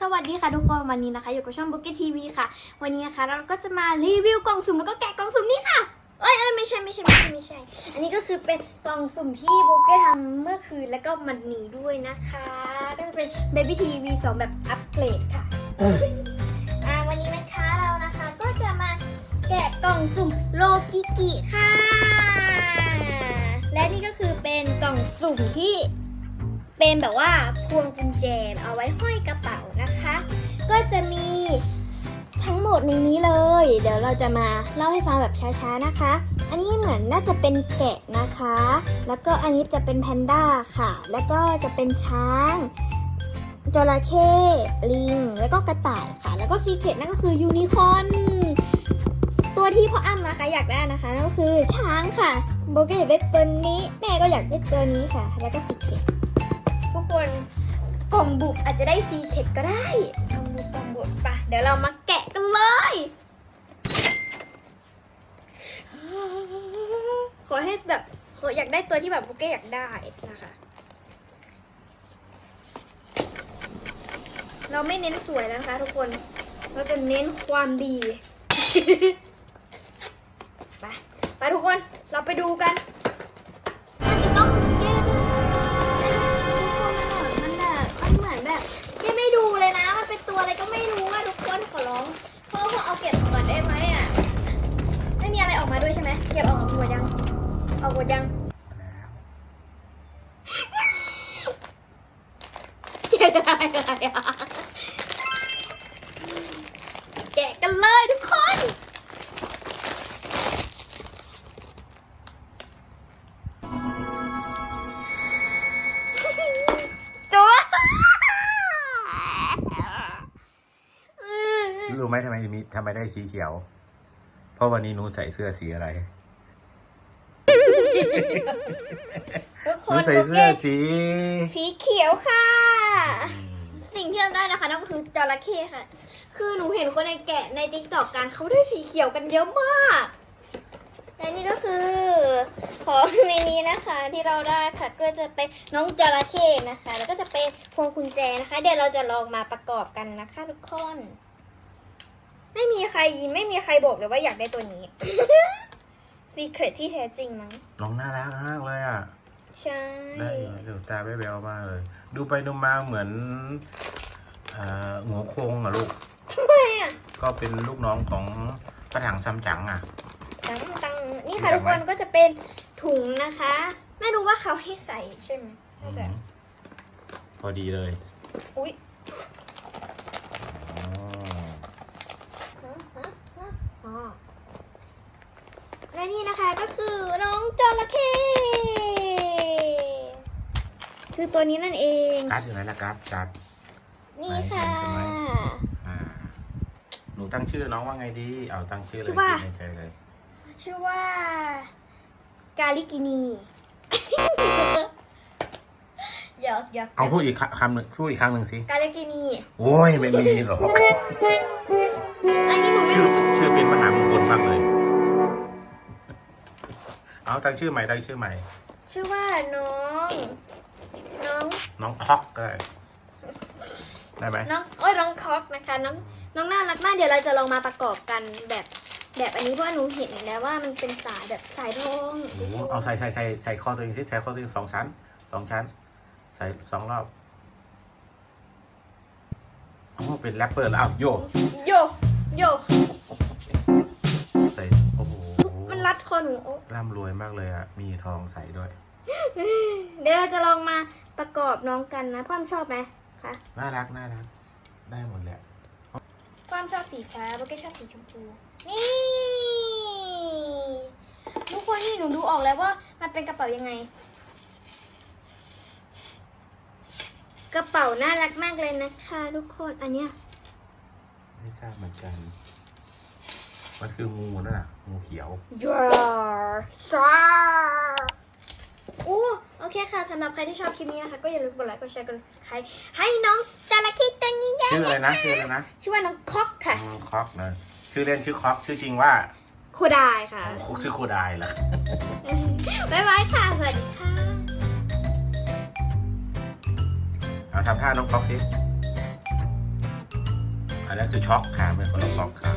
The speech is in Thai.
สวัสดีค่ะทุกคนวันนี้นะคะอยู่กับช่องบุกเก็ตทีวีค่ะ วันนี้นะคะ เราก็จะมารีวิวกล่องสุ่มแล้วก็แกะกล่องสุ่มนี้ค่ะเอ้ยเอ้ยไม่ใช่ไม่ใช่ไม่ใช่ไม่ใช่ อันนี้ก็คือเป็นกล่องสุ่มที่บุกเก็ตทำเมื่อคืนแล้วก็มันนี้ด้วยนะคะ ก็จะเป็น Baby TV 2แบบอัปเกรดค่ะอ่าวันนี้นะคะเรานะคะก็จะมาแกะกล่องสุ่มโลกิกิค่ะ และนี่ก็คือเป็นกล่องสุ่มที่ เป็นแบบว่าพวงกุญแจเอาไว้ห้อยกระเป๋านะคะ ก็จะมีทั้งหมดในนี้เลย เดี๋ยวเราจะมาเล่าให้ฟังแบบช้าๆนะคะ อันนี้เหมือนน่าจะเป็นแกะนะคะ แล้วก็อันนี้จะเป็นแพนด้าค่ะ แล้วก็จะเป็นช้างจระเข้ลิง แล้วก็กระต่ายค่ะ แล้วก็ซีเคร็ตนั่นก็คือยูนิคอร์นตัวที่พ่ออ้ำนะคะอยากได้นะคะนั่นก็คือช้างค่ะโบก็อยากได้ตัวนี้ แม่ก็อยากได้ตัวนี้ค่ะ แล้วก็ซีเคร็ต ล่องบุกอาจจะได้ซีเค็ดก็ได้กล่องบุกกล่องบุกปะเดี๋ยวเรามาแกะกันเลย ขอให้แบบขออยากได้ตัวที่แบบบุกเก้อยากได้นะคะเราไม่เน้นสวยนะคะ ทุกคน เราจะเน้นความดี ไป ไปทุกคน เราไปดูกันมัน เก็บออกหมดยังออกหมดยังแกะได้อะไรอะแกะกันเลยทุกคนตัวรู้ไหมทำไมมีทำไมได้สีเขียว เพราะวันนี้หนูใส่เสื้อสีอะไร ทุกคหนูนใส่เสื้อสี สีเขียวค่ะ สิ่งที่เราได้นะคะนั่นก็คือจระเข้ค่ะ คือหนูเห็นคนในแกะในติ๊กต็อกกันเขาได้สีเขียวกันเยอะมาก และนี่ก็คือของในนี้นะคะ ที่เราได้ค่ะก็จะเป็นน้องจระเข้นะคะ แล้วก็จะเป็นพวงกุญแจนะคะ เดี๋ยวเราจะลองมาประกอบกันนะคะทุกคนไม่มีใครไม่มีใครบอกเลยว่าอยากได้ตัวนี้ ซีเครตที่แท้จริงมั้ง น้องน่ารักมากเลยอะ ใช่ ได้เลยดูตาแบ๊วๆมากเลย ดูไปดูมาเหมือนเอ่อหัวโคงอะลูก ทำไมอะก็เป็นลูกน้องของกระถางซัมจั๋งอะ ตังตังนี่ค่ะทุกคนก็จะเป็นถุงนะคะ ไม่รู้ว่าเขาให้ใส่ใช่ไหมน่าจะพอดีเลย อุ้ย อ๋อ ฮะฮะฮะอ๋อและ นี่นะคะก็คือน้องจระเข้คือตัวนี้นั่นเองการ์ดอยู่ไหนล่ะการ์ดการ์ดนี่ค่ะ ไหนเห็นใช่ไหม อ่า หนูตั้งชื่อน้องว่าไงดี เอาตั้งชื่อเลยชื่อว่า คิดในใจเลย ชื่อว่า กาลิกินีหยอกหยอกเอาพูดอีกคคำหนึ่งพูดอีกครั้งหนึ่งสิ กาลิกินี โอ้ยไม่มีหรอก อันนี้ เอาตั้งชื่อใหม่ตั้งชื่อใหม่ ชื่อว่าน้อง น้อง น้องคอกก็ได้ได้ไหมน้องโอ้ยน้องคอกนะคะ น้องน้องน่ารักมากเดี๋ยวเราจะลองมาประกอบกันแบบแบบอันนี้เพราะว่าหนูเห็นแล้วว่ามันเป็นสายแบบสายทองโอ้โหเอาใส่ใส่ใส่ใส่คอตัวเองสิใส่คอตัวเองสองชั้นสองชั้น ใส่สองรอบโอ้เป็นแรปเปอร์แล้วอ้าวโยโยโย หนูโอ้ร่ำรวยมากเลยอะมีทองใส่ด้วย เดี๋ยวเราจะลองมาประกอบน้องกันนะพ่อมชอบไหมคะน่ารักน่ารัก ได้หมดแหละพ่อมชอบสีฟ้าโบเก้ชอบสีชมพูนี่ทุกคนนี่หนูดูออกแล้วว่ามันเป็นกระเป๋ายังไง กระเป๋าน่ารักมากเลยนะคะทุกคนอันเนี้ยไม่ทราบเหมือนกัน มันคืองูนั่นน่ะงูเขียวยาซาโอ้โอเคค่ะสำหรับใครที่ชอบคลิปนี้นะคะ ก็อย่าลืมกดไลค์กดแชร์กดใครให้น้องจระเข้ตัวนี้เยชื่ออะอะไรนะชื่ออะไรนะชื่อว่าน้องคอกค่ะอืมคอกนะชื่อเล่นชื่อคอกชื่อจริงว่าโคดายค่ะคอกชื่อโคดายเหรอ บ๊ายบายค่ะ สวัสดีค่ะ เอาทำท่าน้องคอกสิอันนั้นคือช็อกค่ะเป็นคนละบล็อกค่ะ